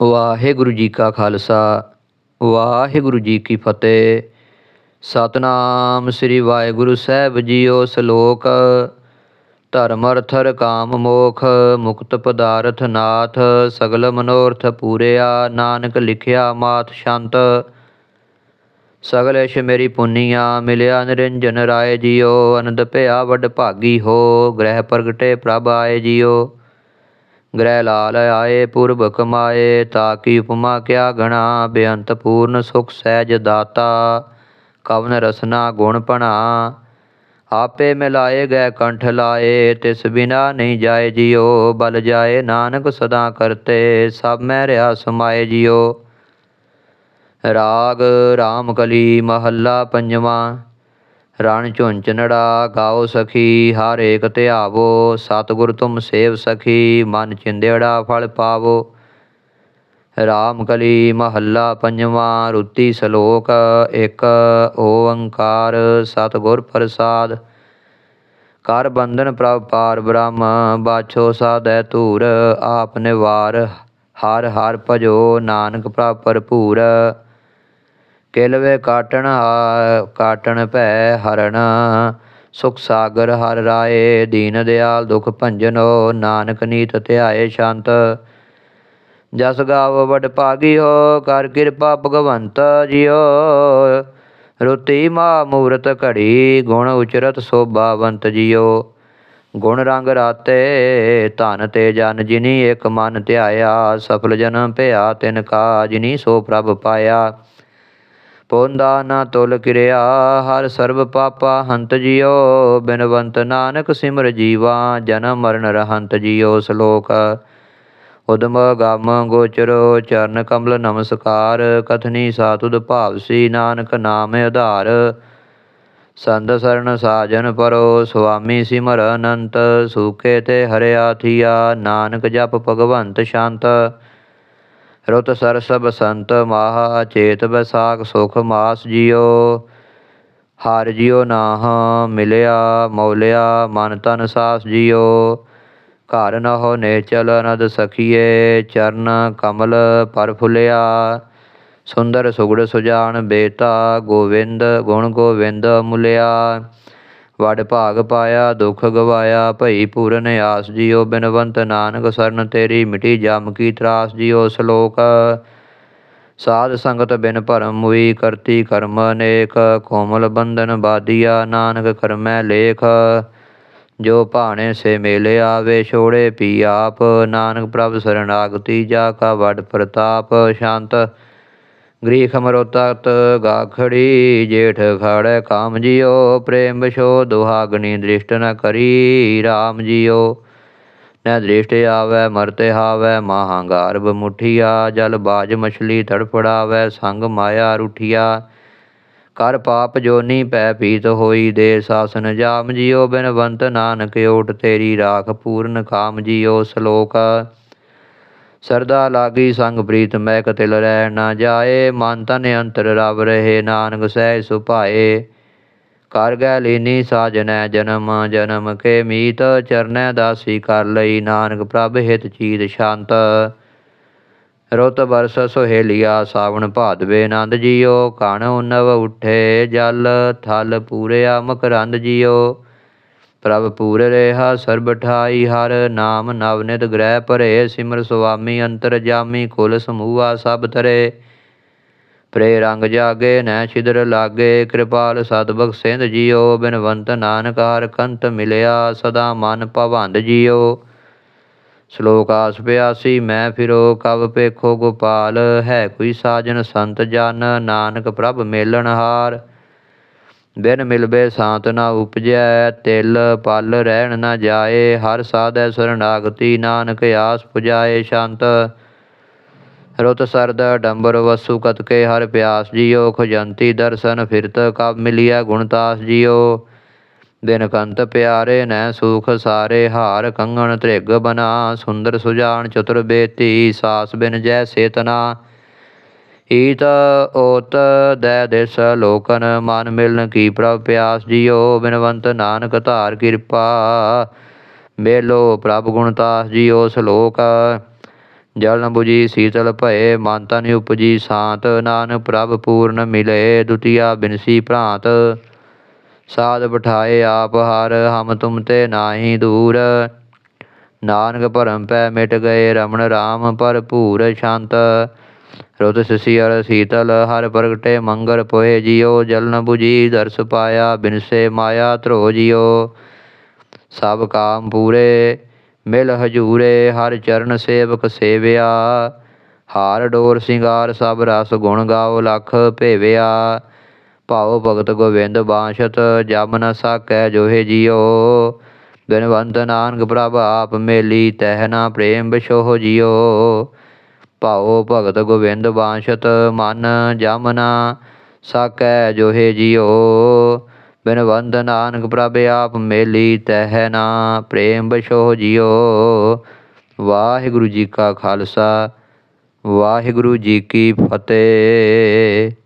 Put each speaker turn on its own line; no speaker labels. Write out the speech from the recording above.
ਵਾਹਿਗੁਰੂ ਜੀ ਕਾ ਖਾਲਸਾ, ਵਾਹਿਗੁਰੂ ਜੀ ਕੀ ਫਤਿਹ। ਸਤਨਾਮ ਸ੍ਰੀ ਵਾਹਿਗੁਰੂ ਸਾਹਿਬ ਜੀਓ ਸ਼ਲੋਕ। ਧਰਮ ਅਰਥ ਕਾਮ ਮੋਖ, ਮੁਕਤ ਪਦਾਰਥ ਨਾਥ, ਸਗਲ ਮਨੋਰਥ ਪੂਰਿਆ, ਨਾਨਕ ਲਿਖਿਆ ਮਾਤ ਸ਼ੰਤ। ਸਗਲ ਇਸ਼ ਮੇਰੀ ਪੁੰਨੀਆ, ਮਿਲਿਆ ਨਿਰੰਜਨ ਰਾਏ ਜੀਓ, ਅਨੰਦ ਭਇਆ ਵੱਡ ਭਾਗੀ ਹੋ, ਗ੍ਰਹਿ ਪ੍ਰਗਟੇ ਪ੍ਰਭ ਆਏ ਜੀਓ। ਗ੍ਰਹਿ ਲਾਲ ਆਏ ਪੁਰਬ ਕਮਾਏ ਤਾਕੀ ਉਪਮਾ ਕਿਆ ਗਣਾ? ਬੇਅੰਤ ਪੂਰਨ ਸੁਖ ਸਹਿਜ ਦਾਤਾ, ਕਵਨ ਰਸਨਾ ਗੁਣ ਪਣਾ। ਆਪੇ ਮਿਲਾਏ ਗਏ ਕੰਠ ਲਾਏ, ਤਿਸ ਬਿਨਾ ਨਹੀਂ ਜਾਏ ਜਿਉ। ਬਲ ਜਾਏ ਨਾਨਕ ਸਦਾ ਕਰਤੇ, ਸਭ ਮੈਂ ਰਿਹਾ ਸਮਾਏ ਜਿਉ। ਰਾਗ, ਰਾਮ ਕਲੀ, ਮਹੱਲਾ ਪੰਜਵਾਂ। ਰਣ ਝੁੰਚਨੜਾ ਗਾਓ ਸਖੀ, ਹਰ ਏਕ ਧਿਆਵੋ ਸਤਿਗੁਰ ਤੁਮ ਸੇਵ ਸਖੀ, ਮਨ ਚਿੰਦੇੜਾ ਫਲ ਪਾਵੋ। ਰਾਮ ਕਲੀ ਮਹੱਲਾ ਪੰਜਵਾਂ, ਰੁੱਤੀ ਸ਼ਲੋਕ, ਇੱਕ, ਓੰਕਾਰ, ਸਤਿਗੁਰ ਪ੍ਰਸਾਦ। ਕਰ ਬੰਧਨ ਪ੍ਰਭ ਪਾਰ ਬ੍ਰਹਮ, ਬਾਛੋ ਸਾਧੈ ਧੂਰ, ਆਪ ਨਿਵਾਰ, ਹਰ ਹਰ ਭਜੋ, ਨਾਨਕ ਪ੍ਰਭ ਭਰਪੂਰ। ਕਿਲਵੇ ਕਾਟਣ ਹਾ- ਕਾਟਣ ਭੈ ਹਰਣ। ਸੁਖ ਸਾਗਰ ਹਰ ਰਾਏ, ਦੀਨ ਦਿਆਲ ਦੁਖ ਭੰਜਨੋ, ਨਾਨਕ ਨੀਤ ਧਿਆਏ ਸ਼ਾਂਤ। ਜਸ ਗਾਵ ਵਡ ਭਾਗੀ ਹੋ ਕਰ ਕਿਰਪਾ ਭਗਵੰਤ ਜਿਓ। ਰੁਤੀ ਮਾ ਮੂਰਤ ਘੜੀ, ਗੁਣ ਉਚਰਤ ਸੋਭਾਵੰਤ ਜਿਓ। ਗੁਣ ਰੰਗ ਰਾਤੇ, ਧਨ ਤੇ ਜਨ ਜਿਨੀ ਇਕ ਮਨ ਧਿਆਇਆ। ਸਫਲ ਜਨਮ ਭਇਆ ਤਿਨ ਕਾ ਜਿਨੀ ਸੋ ਪ੍ਰਭ ਪਾਇਆ। ਪੋਂਦਾ ਨਾ ਤੁਲ ਕਿਰਿਆ, ਹਰ ਸਰਬ ਪਾਪਾ ਹੰਤ ਜਿਓ ਬਿਨਵੰਤ ਨਾਨਕ ਸਿਮਰ ਜੀਵਾ ਜਨਮ ਮਰਨ ਰਹੰਤ ਜਿਓ ਸ਼ਲੋਕ। ਉਦਮ ਗਮ ਗੋਚਰੋ, ਚਰਨ ਕਮਲ ਨਮਸਕਾਰ। ਕਥਨੀ ਸਾਤੁਦ ਭਾਵਸੀ ਨਾਨਕ ਨਾਮ ਆਧਾਰ। ਸੰਤ ਸਰਣ ਸਾਜਨ ਪਰੋ, ਸੁਆਮੀ ਸਿਮਰ ਅਨੰਤ। ਸੂਕੇ ਤੇ ਹਰਿਆ ਥੀਆ, ਨਾਨਕ ਜਪ ਭਗਵੰਤ ਸ਼ਾਂਤ। ਰੁਤ ਸਰਸ ਬਸੰਤ ਮਾਹ ਚੇਤ ਬੈਸਾਖ ਸੁਖ ਮਾਸ ਜਿਉ ਹਾਰ ਜਿਉ ਨਾਹ ਮਿਲਿਆ, ਮੌਲਿਆ, ਮਨ ਤਨ ਸਾਸ ਜਿਉ ਘਰ ਨ ਹੋ ਨੇਚਲ ਅਨਦ ਸਖੀਏ, ਚਰਨ ਕਮਲ ਪਰ ਫੁਲਿਆ। ਸੁੰਦਰ ਸੁਗੜ ਸੁਜਾਨ ਬੇਤਾ, ਗੋਵਿੰਦ ਗੁਣ ਗੋਵਿੰਦ ਮੁਲਿਆ। ਵਡ ਭਾਗ ਪਾਇਆ, ਦੁਖ ਗਵਾਇਆ, ਭਈ ਪੂਰਨ ਆਸ ਜੀਓ, ਬਿਨਵੰਤ ਨਾਨਕ ਸਰਨ ਤੇਰੀ ਮਿਟੀ ਜਮ ਕੀ ਤਰਾਸ ਜਿਉ ਸ਼ਲੋਕ ਸਾਧ ਸੰਗਤ ਬਿਨ ਭਰਮ ਮੁਈ ਕਰਤੀ ਕਰਮ ਅਨੇਕ ਕੋਮਲ ਬੰਧਨ ਬਾਦੀਆ ਨਾਨਕ ਕਰਮੈ ਲੇਖ। ਜੋ ਭਾਣੇ ਸੇ ਮੇਲੇ ਆਵੇ, ਛੋੜੇ ਪੀ ਆਪ, ਨਾਨਕ ਪ੍ਰਭ ਸਰਣਾਗਤੀ ਜਾ ਕਾ ਵਡ ਪ੍ਰਤਾਪ, ਸ਼ਾਂਤ ਗ੍ਰੀਖ ਮਰੋਤਤ ਗਾਖੜੀ ਜੇਠ ਖੜੈ ਕਾਮ ਜਿਓ, ਪ੍ਰੇਮ ਵਿਸ਼ੋ ਦੁਹਾਗਣੀ ਦ੍ਰਿਸ਼ਟ ਨ ਕਰੀ RAM ਜਿਉ ਨ ਦ੍ਰਿਸ਼ਟ ਆਵੈ, ਮਰਤੇ ਹਾਵੈ ਮਹਾਗਾਰਭ ਮੁਠੀਆ, ਜਲ ਬਾਜ ਮਛਲੀ ਤੜਫੜਾਵੈ, ਸੰਗ ਮਾਇਆ ਰੁਠੀਆ। ਕਰ ਪਾਪ ਜੋਨੀ ਪੈ ਪੀਤ ਹੋਈ, ਦੇ ਸਾਸਨ ਜਾਮ ਜਿਓ, ਬਿਨਵੰਤ ਨਾਨਕ ਓਟ ਤੇਰੀ ਰਾਖ ਪੂਰਨ ਕਾਮ ਜਿਓ, ਸ਼ਲੋਕ ਸਰਦਾ ਲਾਗੀ ਸੰਗ ਪ੍ਰੀਤ ਮਹਿਕ ਤਿਲ ਰਹਿ ਨਾ ਜਾਏ, ਮਨ ਤਨ ਅੰਤਰ ਰਵ ਰਹੇ ਨਾਨਕ ਸਹਿ ਸੁਭਾਏ। ਕਰ ਗੈ ਲੀਨੀ ਸਾਜਨੈ ਜਨਮ ਜਨਮ ਕੇ ਮੀਤ, ਚਰਨੈ ਦਾਸੀ ਕਰ ਲਈ, ਨਾਨਕ ਪ੍ਰਭ ਹਿਤ ਚੀਤ ਸ਼ਾਂਤ ਰੁਤ ਬਰਸ ਸੁਹੇਲਿਆ, ਸਾਵਣ ਭਾਦਵੇ ਆਨੰਦ ਜੀਓ, ਕਣ ਉਨਵ ਉਠੇ ਜਲ, ਥਲ ਪੂਰਿਆ ਮਕਰੰਦ ਜੀਓ। ਪ੍ਰਭ ਪੂਰ ਰੇਹਾ, ਸਰਬ ਠਾਈ ਹਰ ਨਾਮ ਨਵਨਿਤ ਗ੍ਰਹਿ ਭਰੇ, ਸਿਮਰ ਸੁਆਮੀ ਅੰਤਰ ਜਾਮੀ, ਕੁਲ ਸਮੂਹਾ ਸਭ ਤਰੇ ਪ੍ਰੇ ਰੰਗ ਜਾਗੇ ਨੈ ਛਿਦਰ ਲਾਗੇ, ਕਿਰਪਾਲ ਸਤ ਬਖਸ਼ਿੰਦ ਜੀਓ, ਬਿਨਵੰਤ ਨਾਨਕ ਹਰ ਕੰਤ ਮਿਲਿਆ, ਸਦਾ ਮਨ ਭਵੰਦ ਜੀਓ। ਸ਼ਲੋਕ ਆਸ ਪਿਆਸੀ ਮੈਂ ਫਿਰੋ, ਕਬ ਪੇਖੋ ਗੋਪਾਲ, ਹੈ ਕੋਈ ਸਾਜਨ ਸੰਤ ਜਨ, ਨਾਨਕ ਪ੍ਰਭ ਮੇਲਣ ਹਾਰ। ਬਿਨ ਮਿਲਬੇ ਸਾਤ ਨਾ ਉਪਜੈ, ਤਿਲ ਪਲ ਰਹਿਣ ਨਾ ਜਾਏ, ਹਰ ਸਾਧੈ ਸਰਣਾਗਤੀ, ਨਾਨਕ ਆਸ ਪੁਜਾਏ ਸ਼ਾਂਤ। ਰੁਤ ਸਰਦ ਡੰਬਰ ਵਸੂ ਕਤਕੇ, ਹਰ ਪਿਆਸ ਜੀਓ, ਖਜੰਤੀ ਦਰਸ਼ਨ ਫਿਰਤ, ਕਬ ਮਿਲਿਆ ਗੁਣਤਾਸ ਜੀਓ। ਬਿਨ ਕੰਤ ਪਿਆਰੇ ਨੈ ਸੂਖ ਸਾਰੇ, ਹਾਰ ਕੰਗਣ ਤ੍ਰਿਗ ਬਨਾ, ਸੁੰਦਰ ਸੁਜਾਨ ਚਤੁਰ ਬੇਤੀ, ਸਾਸ ਬਿਨ ਜੈ ਸੇਤਨਾ। ਈਤ ਓਤ ਦੈ ਦਿਸ ਲੋਕਨ ਮਨ ਮਿਲਨ ਕੀ ਪ੍ਰਭ ਪਿਆਸ ਜੀਓ, ਬਿਨਵੰਤ ਨਾਨਕ ਧਾਰ ਕਿਰਪਾ। ਮੇਲੋ ਪ੍ਰਭ ਗੁਣਤਾਸ ਜੀਓ ਸ਼ਲੋਕ। ਜਲਨ ਨ 부ਜੀ ਸੀਤਲ ਭਏ, ਮਨ ਤਨ ਉਪਜੀ ਸ਼ਾਂਤ। ਨਾਨਕ ਪ੍ਰਭ ਪੂਰਨ ਮਿਲੇ, ਦੁਤੀਆ ਬਿਨਸੀ ਭ੍ਰਾਂਤ। ਸਾਧ ਬਿਠਾਏ ਆਪ ਹਰ, ਹਮ ਤੁਮ ਤੇ ਨਾਹੀ ਦੂਰ। ਨਾਨਕ ਭਰਮ ਪੈ ਮਿਟ ਗਏ, ਰਮਣ ਰਾਮ ਭਰਪੂਰ ਸ਼ਾਂਤ। ਰੁਤ ਸਿਸਿਅਰ ਸੀਤਲ, ਹਰ ਪ੍ਰਗਟੇ ਮੰਗਲ ਪੋਏ ਜਿਉ ਜਲ ਨ 부ਜੀ ਦਰਸ ਪਾਇਆ, ਬਿਨਸੇ ਮਾਇਆ ਧਰੋ ਜਿਉ ਸਭ ਕਾਮ ਪੂਰੇ, ਮਿਲ ਹਜੂਰੇ, ਹਰ ਚਰਨ ਸੇਵਕ ਸੇਵਿਆ। ਹਾਰ ਡੋਰ ਸਿੰਗਾਰ, ਸਭ ਰਸ ਗੁਣ ਗਾਓ ਲਖ ਭੇਵਿਆ। ਭਾਉ ਭਗਤ ਗੋਬਿੰਦ ਬਾਸ਼ਤ ਜਮ ਨ ਸਾਕੈ ਜੋਹਿ ਜਿਉ ਬਿਨਵੰਤ ਨਾਨਕ ਪ੍ਰਭ ਆਪ ਮੇਲੀ, ਤਹਿ ਨਾ ਪ੍ਰੇਮ ਬਿਸ਼ੋਹ ਜਿਓ। ਭਾਉ ਭਗਤ ਗੋਬਿੰਦ ਬਾਸ਼ਤ ਮਨ ਜਮ ਨਾ ਸਾਕੈ ਜੋਹਿ ਜਿਉ ਬਿਨਵੰਤ ਨਾਨਕ ਪ੍ਰਭ ਆਪ ਮੇਲੀ ਤਹਿ ਨਾ ਪ੍ਰੇਮ ਬਿਸ਼ੋਹ ਜਿਓ। ਵਾਹਿਗੁਰੂ ਜੀ ਕਾ ਖਾਲਸਾ, ਵਾਹਿਗੁਰੂ ਜੀ ਕੀ ਫਤਿਹ।